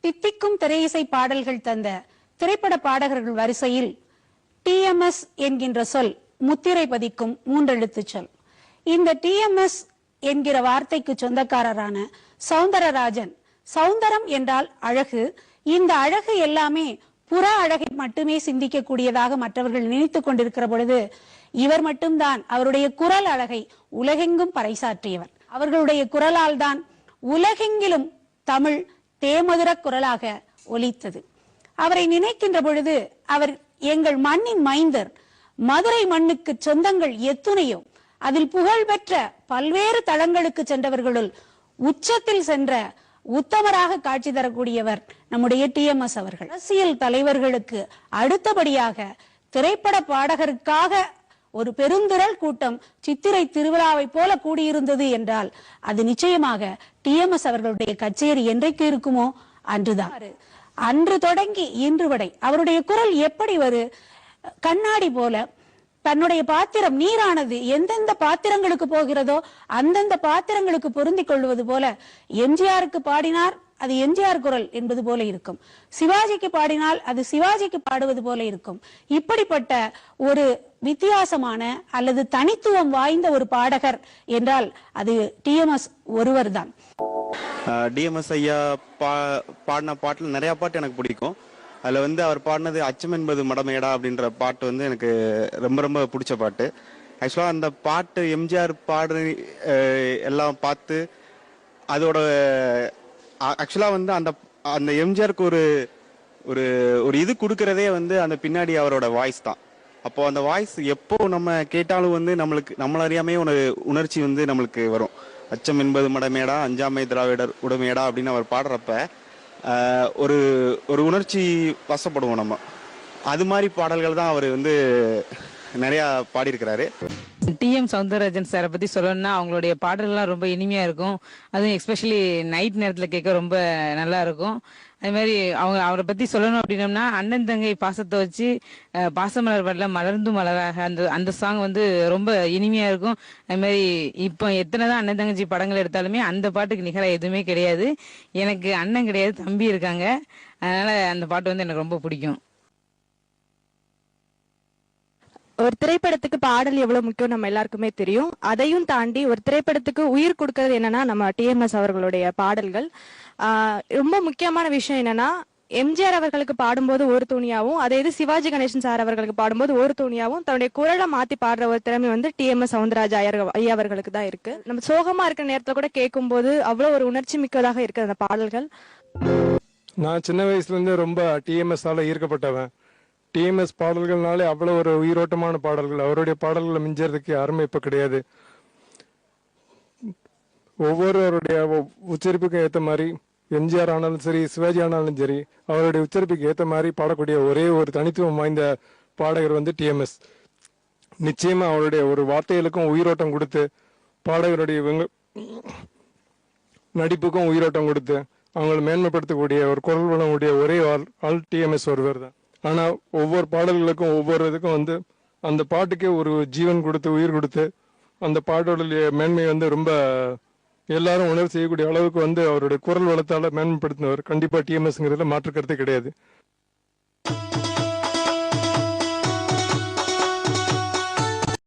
தித்திக்கும் திரையிசை பாடல்கள் தந்த திரைப்பட பாடகர்கள் வரிசையில் டிஎம்எஸ் என்கின்ற சொல் முத்திரை பதிக்கும் மூன்றெழுத்துச் சொல். இந்த டிஎம்எஸ் என்கிற வார்த்தைக்கு சொந்தக்காரரான சௌந்தரராஜன் சௌந்தரம் என்றால் அழகு. இந்த அழகு எல்லாமே புற அழகை மட்டுமே சிந்திக்கக்கூடியதாக மற்றவர்கள் நினைத்துக் கொண்டிருக்கிற பொழுது இவர் மட்டும்தான் அவருடைய குரல் அழகை உலகெங்கும் பறைசாற்றியவர். அவர்களுடைய குரலால் தான் உலகெங்கிலும் தமிழ் தேமதுர குரலாக ஒலித்தது. அவரை நினைக்கின்ற பொழுது அவர் எங்கள் மண்ணின் மைந்தர் மதுரை மண்ணுக்கு சொந்தங்கள் எத்துணையோ அதில் புகழ்பெற்ற பல்வேறு தளங்களுக்கு சென்றவர்களுள் உச்சத்தில் சென்ற உத்தமராக காட்சி தரக்கூடியவர் நம்முடைய டிஎம்எஸ் அவர்கள். அரசியல் தலைவர்களுக்கு அடுத்தபடியாக திரைப்பட பாடகருக்காக ஒரு பெருந்திரள் கூட்டம் சித்திரை திருவிழாவை போல கூடியிருந்தது என்றால் அது நிச்சயமாக டிஎம்எஸ் அவர்களுடைய கச்சேரி என்றைக்கு இருக்குமோ அன்றுதான். அன்று தொடங்கி இன்று வரை அவருடைய குரல் எப்படி ஒரு கண்ணாடி போல. தன்னுடைய பாத்திரம் நீரானது எந்தெந்த பாத்திரங்களுக்கு போகிறதோ அந்தந்த பாத்திரங்களுக்கு பொருந்திக் கொள்வது போல எம்ஜிஆருக்கு பாடினார் அது எம்ஜிஆர் குரல் என்பது போல இருக்கும். சிவாஜிக்கு பாடினால் அது சிவாஜிக்கு பாடுவது போல இருக்கும். இப்படிப்பட்ட ஒரு வித்தியாசமான அல்லது தனித்துவம் வாய்ந்த ஒரு பாடகர் என்றால் அது டிஎம்எஸ் ஒருவர்தான். டிஎம்எஸ் ஐயா பா பாடின பாட்டில் நிறைய பாட்டு எனக்கு பிடிக்கும். அதில் வந்து அவர் பாடினது அச்சம் என்பது மடமேடா அப்படின்ற பாட்டு வந்து எனக்கு ரொம்ப ரொம்ப பிடிச்ச பாட்டு. ஆக்சுவலாக அந்த பாட்டு எம்ஜிஆர் பாடு எல்லாம் பார்த்து அதோட ஆக்சுவலாக வந்து அந்த அந்த எம்ஜிஆருக்கு ஒரு ஒரு ஒரு இது கொடுக்கறதே வந்து அந்த பின்னாடி அவரோட வாய்ஸ் தான். அப்போ அந்த வாய்ஸ் எப்போ நம்ம கேட்டாலும் வந்து நம்மளுக்கு நம்மள அறியாமே ஒரு உணர்ச்சி வந்து நம்மளுக்கு வரும். அச்சம் என்பது மடமேடா அஞ்சாமை திராவிடர் உடமேடா அப்படின்னு அவர் பாடுறப்ப ஒரு ஒரு உணர்ச்சி வசப்படுவோம் நம்ம. அது மாதிரி பாடல்கள் தான் அவர் வந்து நிறையா பாடியிருக்கிறாரு. டிஎம் சவுந்தரராஜன் சாரை பத்தி சொல்லணும்னா அவங்களுடைய பாடல்கள்லாம் ரொம்ப இனிமையா இருக்கும். அதுவும் எஸ்பெஷலி நைட் நேரத்துல கேட்க ரொம்ப நல்லா இருக்கும். அதே மாதிரி அவங்க அவரை பத்தி சொல்லணும் அப்படின்னம்னா அண்ணன் தங்கை பாசத்தை வச்சு பாசமலர் பாடல மலர்ந்து மலராக அந்த அந்த சாங் வந்து ரொம்ப இனிமையா இருக்கும். அது மாதிரி இப்போ எத்தனை தான் அண்ணன் தங்கச்சி படங்கள் எடுத்தாலுமே அந்த பாட்டுக்கு நிகராக எதுவுமே கிடையாது. எனக்கு அண்ணன் கிடையாது தம்பி இருக்காங்க. அதனால அந்த பாட்டு வந்து எனக்கு ரொம்ப பிடிக்கும். ஒரு திரைப்படத்துக்கு பாடல் எவ்வளவு முக்கியம் நம்ம எல்லாருக்குமே தெரியும். அதையும் தாண்டி ஒரு திரைப்படத்துக்கு உயிர் கொடுக்கறது என்னன்னா நம்ம டிஎம்எஸ் அவர்களுடைய பாடல்கள். ரொம்ப முக்கியமான விஷயம் என்னன்னா எம்ஜிஆர் அவர்களுக்கு பாடும்போது ஒரு துணியாவும் அதே இது சிவாஜி கணேசன் சார் அவர்களுக்கு பாடும்போது ஒரு துணியாவும் தன்னுடைய குரலை மாத்தி பாடுற ஒரு திறமை வந்து டிஎம்எஸ் சவுந்தரராஜ் ஐயர் ஐயா அவர்களுக்கு தான் இருக்கு. நம்ம சோகமா இருக்கிற நேரத்துல கூட கேட்கும்போது அவ்வளவு ஒரு உணர்ச்சி மிக்கதாக இருக்கு அந்த பாடல்கள். நான் சின்ன வயசுலேருந்தே ரொம்ப டிஎம்எஸ்ஸால் ஈர்க்கப்பட்டவன். டிஎம்எஸ் பாடல்கள்னாலே அவ்வளோ ஒரு உயிரோட்டமான பாடல்கள். அவருடைய பாடல்களை மிஞ்சறதுக்கு யாருமே இப்போ கிடையாது. ஒவ்வொருவருடைய உச்சரிப்புக்கும் ஏற்ற மாதிரி எம்ஜிஆர் ஆனாலும் சரி சிவாஜி ஆனாலும் சரி அவருடைய உச்சரிப்புக்கு ஏற்ற மாதிரி பாடக்கூடிய ஒரே ஒரு தனித்துவம் வாய்ந்த பாடகர் வந்து டிஎம்எஸ் நிச்சயமாக அவருடைய ஒரு வார்த்தைகளுக்கும் உயிரோட்டம் கொடுத்து பாடகருடைய நடிப்புக்கும் உயிரோட்டம் கொடுத்து அவங்களை மேன்மைப்படுத்தக்கூடிய ஒரு குரல் வளமுடைய ஒரே ஆள் ஆள் டிஎம்எஸ் ஒருவர் தான். ஆனால் ஒவ்வொரு பாடல்களுக்கும் ஒவ்வொரு இதுக்கும் வந்து அந்த பாட்டுக்கே ஒரு ஜீவன் கொடுத்து உயிர் கொடுத்து அந்த பாட்டோடைய மேன்மை வந்து ரொம்ப எல்லாரும் உணர்வு செய்யக்கூடிய அளவுக்கு வந்து அவருடைய குரல் வளத்தால மேன்மைப்படுத்தினவர். கண்டிப்பாக டிஎம்எஸ்ங்கிறதுல மாற்று கருத்தே கிடையாது.